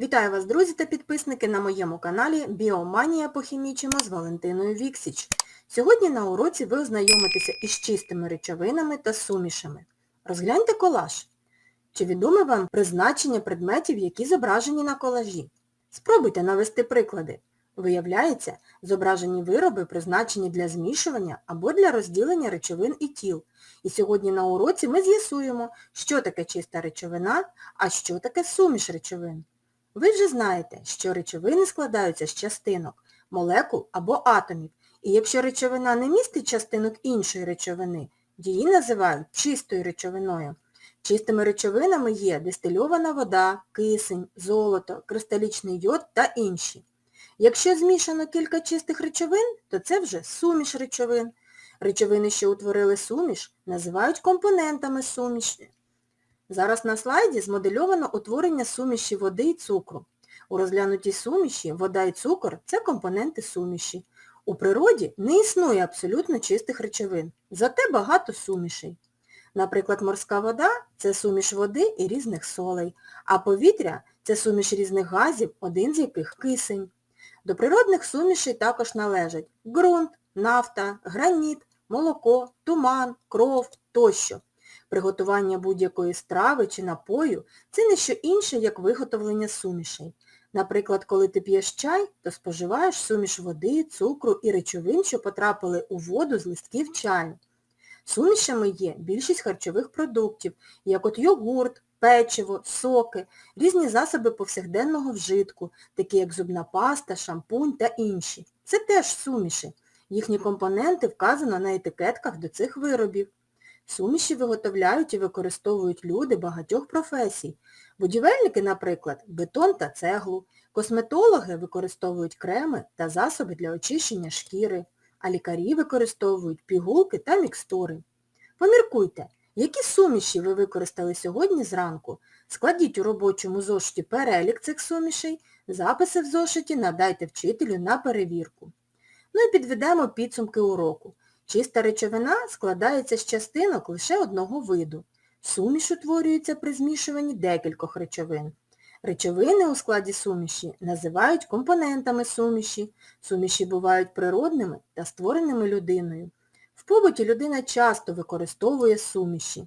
Вітаю вас, друзі та підписники на моєму каналі Біоманія по похімічимо з Валентиною Віксіч. Сьогодні на уроці ви ознайомитеся із чистими речовинами та сумішами. Розгляньте колаж. Чи відоме вам призначення предметів, які зображені на колажі? Спробуйте навести приклади. Виявляється, зображені вироби призначені для змішування або для розділення речовин і тіл. І сьогодні на уроці ми з'ясуємо, що таке чиста речовина, а що таке суміш речовин. Ви вже знаєте, що речовини складаються з частинок, молекул або атомів. І якщо речовина не містить частинок іншої речовини, її називають чистою речовиною. Чистими речовинами є дистильована вода, кисень, золото, кристалічний йод та інші. Якщо змішано кілька чистих речовин, то це вже суміш речовин. Речовини, що утворили суміш, називають компонентами суміші. Зараз на слайді змодельовано утворення суміші води і цукру. У розглянутій суміші вода і цукор – це компоненти суміші. У природі не існує абсолютно чистих речовин, зате багато сумішей. Наприклад, морська вода – це суміш води і різних солей, а повітря – це суміш різних газів, один з яких кисень. До природних сумішей також належать ґрунт, нафта, граніт, молоко, туман, кров тощо. Приготування будь-якої страви чи напою – це не що інше, як виготовлення сумішей. Наприклад, коли ти п'єш чай, то споживаєш суміш води, цукру і речовин, що потрапили у воду з листків чаю. Сумішами є більшість харчових продуктів, як от йогурт, печиво, соки, різні засоби повсякденного вжитку, такі як зубна паста, шампунь та інші. Це теж суміші. Їхні компоненти вказано на етикетках до цих виробів. Суміші виготовляють і використовують люди багатьох професій. Будівельники, наприклад, бетон та цеглу. Косметологи використовують креми та засоби для очищення шкіри, а лікарі використовують пігулки та мікстури. Поміркуйте, які суміші ви використали сьогодні зранку? Складіть у робочому зошиті перелік цих сумішей, записи в зошиті надайте вчителю на перевірку. Ну і підведемо підсумки уроку. Чиста речовина складається з частинок лише одного виду. Суміш утворюється при змішуванні декількох речовин. Речовини у складі суміші називають компонентами суміші. Суміші бувають природними та створеними людиною. В побуті людина часто використовує суміші.